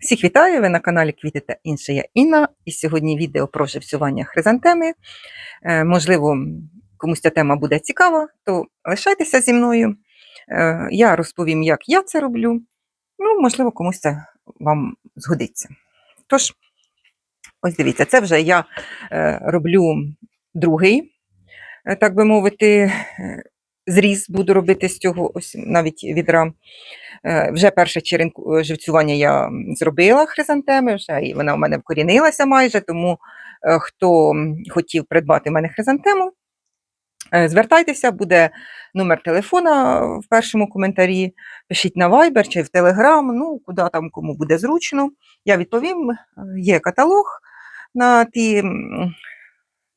Всіх вітаю! Ви на каналі Квіти та інше. Я Інна. І сьогодні відео про живцювання хризантеми. Е, можливо, комусь ця тема буде цікава, то лишайтеся зі мною. Е, я розповім, як я це роблю. Ну, можливо, комусь це вам згодиться. Тож, ось дивіться, це вже я е, роблю другий, так би мовити, зріз буду робити з цього ось навіть відра. Е, Вже перше черенку живцювання я зробила хризантеми, вже і вона у мене вкорінилася майже, тому е, хто хотів придбати в мене хризантему, е, звертайтеся, буде номер телефона в першому коментарі. Пишіть на Viber чи в Telegram, ну куди там кому буде зручно. Я відповім. Е, Є каталог на ті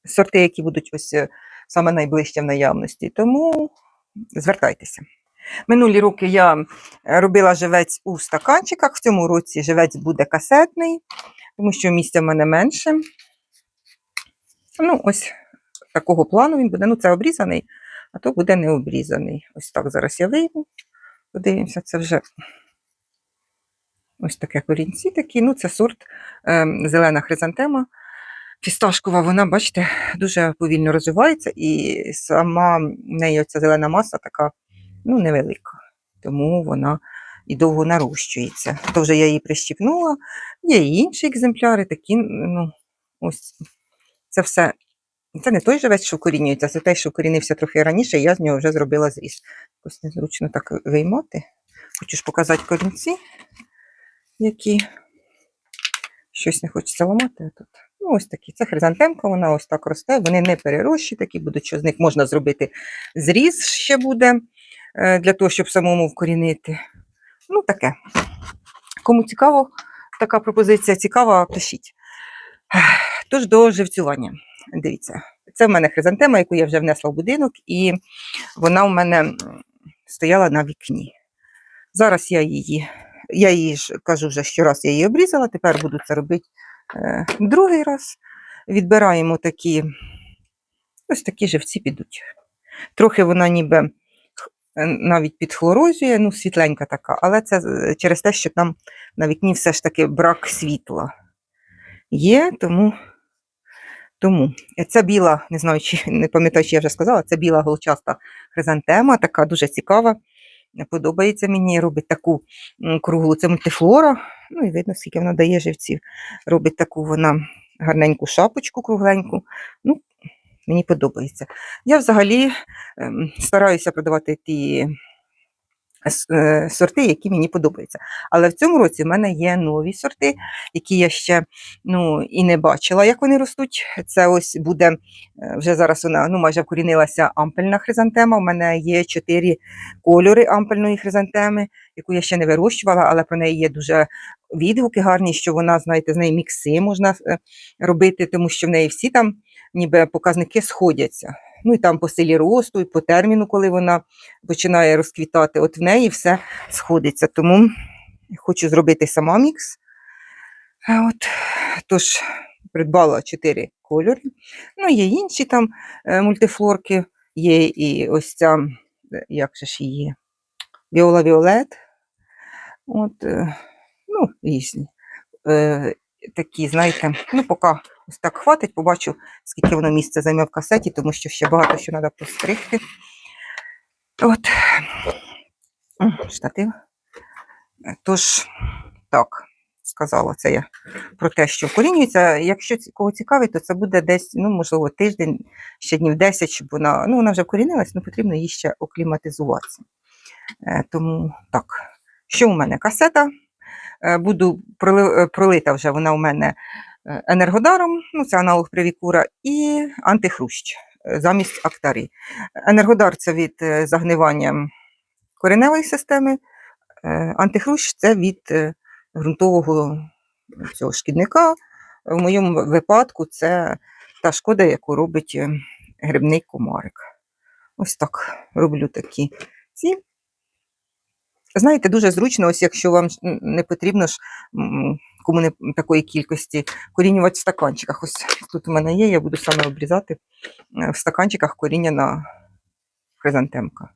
сорти, які будуть ось е, саме найближче в наявності. Тому звертайтеся. Минулі роки я е, робила живець у стаканчиках. В цьому році живець буде касетний, тому що місця в мене менше. Ну, ось такого плану він буде. Ну, це обрізаний, а то буде не обрізаний. Ось так зараз я вийду. Подивимося, це вже ось таке корінці такі. Ну, це сорт ем, зелена хризантема. Фісташкова, вона, бачите, дуже повільно розвивається, і сама в неї оця зелена маса така ну, невелика. Тому вона і довго нарощується. То вже я її прищіпнула. Є і інші екземпляри, такі, ну, ось це все. Це не той живець, що вкорінюється, це той, що вкорінився трохи раніше, і я з нього вже зробила зріз. Ось незручно так виймати. Хочу ж показати корінці, які щось не хочеться ламати. Тут. Ну, ось такі. Це хризантемка, вона ось так росте. Вони не перерощі, такі будуть, що з них можна зробити зріз ще буде е, для того, щоб самому вкорінити. Ну, таке. Кому цікаво, така пропозиція цікава, пишіть. Тож до живцювання. Дивіться, це в мене хризантема, яку я вже внесла в будинок, і вона у мене стояла на вікні. Зараз я її, я її ж кажу вже щораз, я її обрізала, тепер буду це робити другий раз. Відбираємо такі, ось такі живці підуть. Трохи вона ніби е, навіть підхлорозує, ну, світленька така, але це через те, що там на вікні все ж таки брак світла є, тому. Тому Е, ця біла, не знаю, чи не пам'ятаю, чи я вже сказала, це біла голчаста хризантема, така дуже цікава. Подобається мені, робить таку круглу, це мультифлора. Ну і видно, скільки вона дає живців. Робить таку вона гарненьку шапочку кругленьку. Ну, мені подобається. Я взагалі ем, стараюся продавати ті сорти, які мені подобаються. Але в цьому році в мене є нові сорти, які я ще ну, і не бачила, як вони ростуть. Це ось буде е, вже зараз вона ну, майже вкорінилася ампельна хризантема. У мене є чотири кольори ампельної хризантеми, яку я ще не вирощувала, але про неї є дуже відгуки гарні, що вона, знаєте, з неї мікси можна е, робити, тому що в неї всі там ніби показники сходяться. Ну і там по силі росту, і по терміну, коли вона починає розквітати, от в неї все сходиться. Тому хочу зробити сама мікс. От, тож, придбала чотири кольори. Ну, є інші там е, мультифлорки, є і ось ця, е, як же ж її, Віола Віолет. От, е, ну, різні. Такі, знаєте, ну, поки ось так хватить, побачу, скільки воно місця займе в касеті, тому що ще багато що треба постригти. От. Штатив. Тож, так, сказала це я про те, що вкорінюється. Якщо кого цікавить, то це буде десь, ну, можливо, тиждень, ще днів 10, щоб вона, ну, вона вже вкорінилась, але потрібно її ще окліматизуватися. Е, Тому так, що у мене? Касета. Е, Буду е, пролита вже вона у мене е, енергодаром, ну це аналог привікура, і антихрущ замість актарі. Енергодар це від загнивання кореневої системи, антихрущ це від ґрунтового цього шкідника. В моєму випадку це та шкода, яку робить грибний комарик. Ось так роблю такі ці. Знаєте, дуже зручно, ось якщо вам не потрібно ж кому не такої кількості корінювати в стаканчиках. Ось тут у мене є, я буду саме обрізати е, в стаканчиках коріння на хризантемка.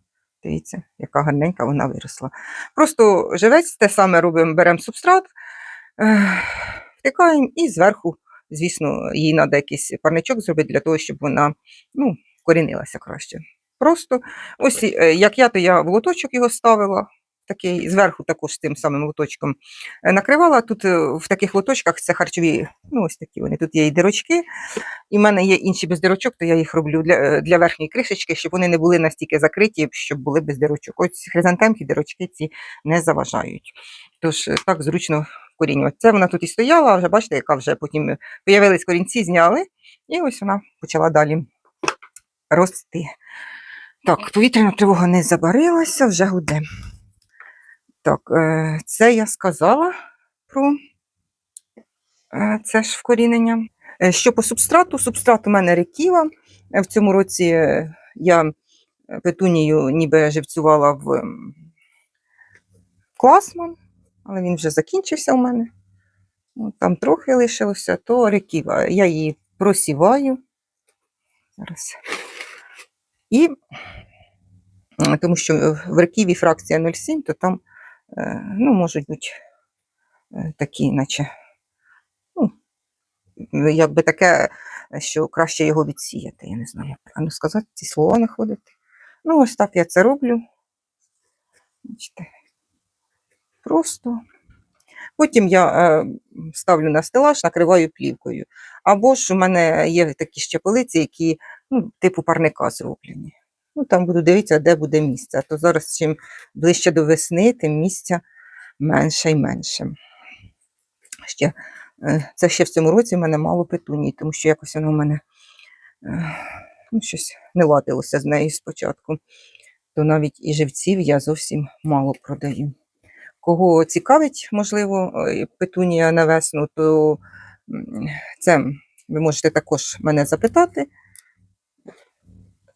Дивіться, яка гарненька вона виросла. Просто живець те саме робимо, беремо субстрат, Е, Втикаємо і зверху, звісно, їй треба якийсь парничок зробити для того, щоб вона ну, корінилася краще. Просто ось е, як я, то я в лоточок його ставила. Такий зверху також тим самим лоточком е, накривала. Тут е, в таких лоточках це харчові, ну ось такі вони. Тут є і дирочки, і в мене є інші без дирочок, то я їх роблю для, е, для верхньої кришечки, щоб вони не були настільки закриті, щоб були без дирочок. Ось хризантемки, дирочки ці не заважають. Тож так зручно вкорінювати. Це вона тут і стояла, а вже бачите, яка вже потім появились корінці, зняли, і ось вона почала далі рости. Так, повітряна тривога не забарилася, вже гуде. Так, е, це я сказала про е, це ж вкорінення. Е, Що по субстрату? Субстрат у мене реківа. В цьому році я петунію ніби живцювала в класман, але він вже закінчився у мене. Ну, Там трохи лишилося, то реківа. Я її просіваю. Зараз. І тому що в реківі фракція 0,7, то там ну, можуть бути е, такі, наче, ну, якби таке, що краще його відсіяти. Я не знаю, як правильно сказати, ці слова знаходити. Ну, ось так я це роблю. Бачите, Просто. Потім я е, ставлю на стелаж, накриваю плівкою. Або ж у мене є такі ще полиці, які ну, типу парника зроблені. Ну, там буду дивитися, де буде місце. То зараз чим ближче до весни, тим місця менше і менше. Ще, е, це ще в цьому році в мене мало петуній, тому що якось воно в мене е, ну, щось не ладилося з нею спочатку. То навіть і живців я зовсім мало продаю. Кого цікавить, можливо, е, петунія на весну, то це ви можете також мене запитати.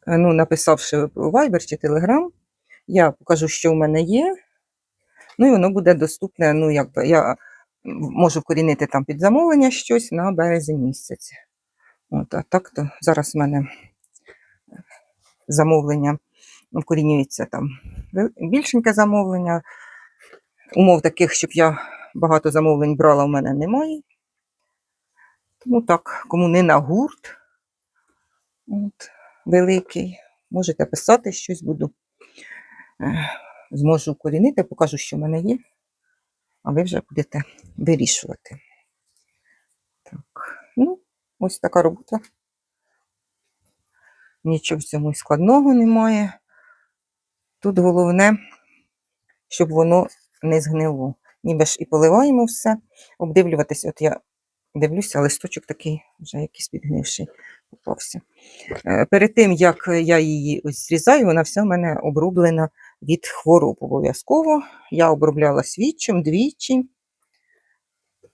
Е, Ну, написавши Viber чи Telegram, я покажу, що в мене є. Ну і воно буде доступне. Ну, якби я можу вкорінити там під замовлення щось на березень місяці. От, а так то зараз в мене замовлення ну, вкорінюється там більшеньке замовлення. Умов таких, щоб я багато замовлень брала, в мене немає. Тому так, кому не на гурт от, великий, можете писати щось, буду. е, Зможу вкорінити, покажу, що в мене є, а ви вже будете вирішувати. Так, ну, ось така робота. Нічого в цьому складного немає. Тут головне, щоб воно не згнило. Ніби ж і поливаємо все, обдивлюватись. От я дивлюся, листочок такий вже якийсь підгнивший попався. Е, Перед тим, як я її ось зрізаю, вона вся в мене оброблена від хвороб обов'язково. Я обробляла свідчим двічі.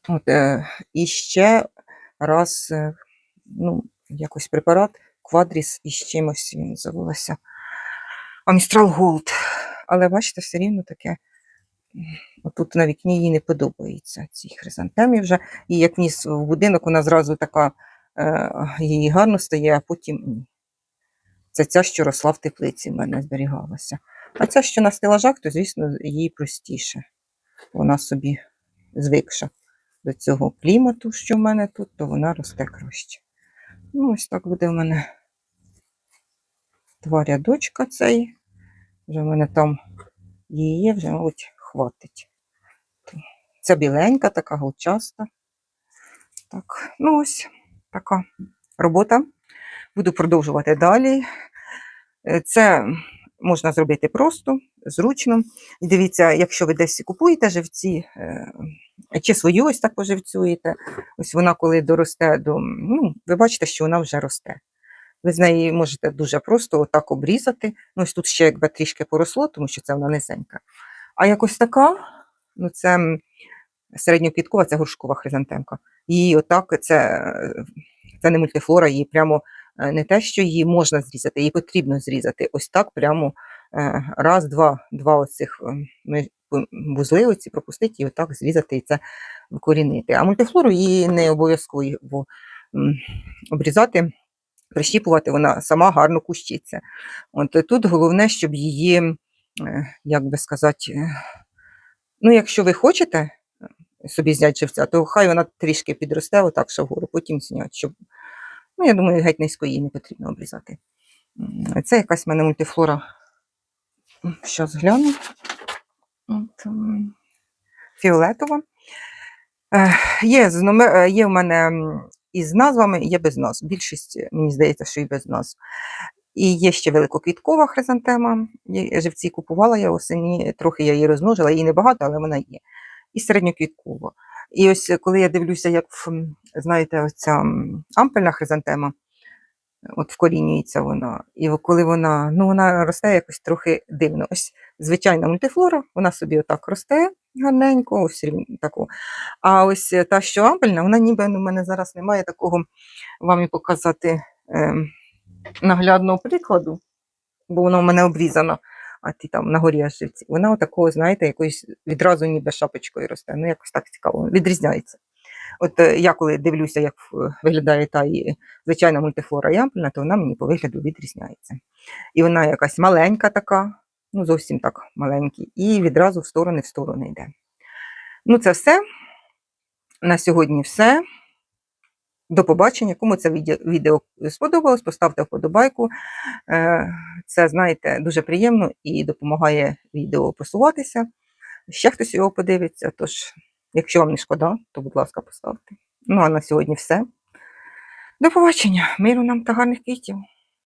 От, е, і ще раз, е, ну, якось препарат квадріс із чимось він називалося. Амістрал Голд. Але бачите, все рівно таке. М, Отут на вікні їй не подобається цій хризантемі вже. І як ніс в будинок, вона зразу така е, їй гарно стає, а потім ні. Це ця, що росла в теплиці, в мене зберігалася. А ця, що на стелажах, то, звісно, їй простіше. Вона собі звикша до цього клімату, що в мене тут, то вона росте краще. Ну, ось так буде в мене два рядочка цей. Вже в мене там її, вже, мабуть, хватить. Ця біленька, така голчаста. Так, ну ось така робота. Буду продовжувати далі. Е, Це можна зробити просто, зручно. І дивіться, якщо ви десь купуєте живці, е, чи свою ось так поживцюєте, ось вона коли доросте до. Ну, ви бачите, що вона вже росте. Ви з неї можете дуже просто отак обрізати. Ну, ось тут ще якби трішки поросло, тому що це вона низенька. А якось така, ну це середньоквіткова, це горшкова хризантемка. Її отак, це, це не мультифлора, її прямо е, не те, що її можна зрізати, її потрібно зрізати. Ось так прямо е, раз, два, два оцих е, вузли оці пропустити і отак зрізати і це вкорінити. А мультифлору її не обов'язково обрізати, прищіпувати, вона сама гарно кущиться. От тут головне, щоб її, як би сказати, е, ну, якщо ви хочете, собі зняти живця, то хай вона трішки підросте, отак, що вгору, потім зняти, щоб. Ну, я думаю, геть низько її не потрібно обрізати. Це якась в мене мультифлора. Щас гляну. От, фіолетова. Е, Є, е, є в мене із назвами, є без назв. Більшість, е, мені здається, що і без назв. І є ще великоквіткова хризантема. Живці купувала я осені, трохи я її розмножила, її небагато, але вона є. І середньоквіткова. І ось е, коли я дивлюся, як знаєте, оця ампельна хризантема, от вкорінюється вона. І коли вона, ну вона росте якось трохи дивно. Ось звичайна мультифлора, вона собі отак росте гарненько, ось таку. А ось е, та, що ампельна, вона ніби ну, в мене зараз немає такого вам і показати ем, наглядного прикладу, бо воно в мене обрізано, а ті там на горі аж живці. Вона отакого, знаєте, якоюсь відразу ніби шапочкою росте. Ну, якось так цікаво, відрізняється. От е, я коли дивлюся, як е, виглядає та і звичайна мультифлора і ампельна, то вона мені по вигляду відрізняється. І вона якась маленька така, ну зовсім так маленькі, і відразу в сторони в сторони йде. Ну, це все. На сьогодні все. До побачення. Кому це відео- сподобалось, поставте вподобайку. Е, Це, знаєте, дуже приємно і допомагає відео просуватися. Ще хтось його подивиться. Тож, якщо вам не шкода, то, будь ласка, поставте. Ну а на сьогодні все. До побачення. Миру нам та гарних квітів.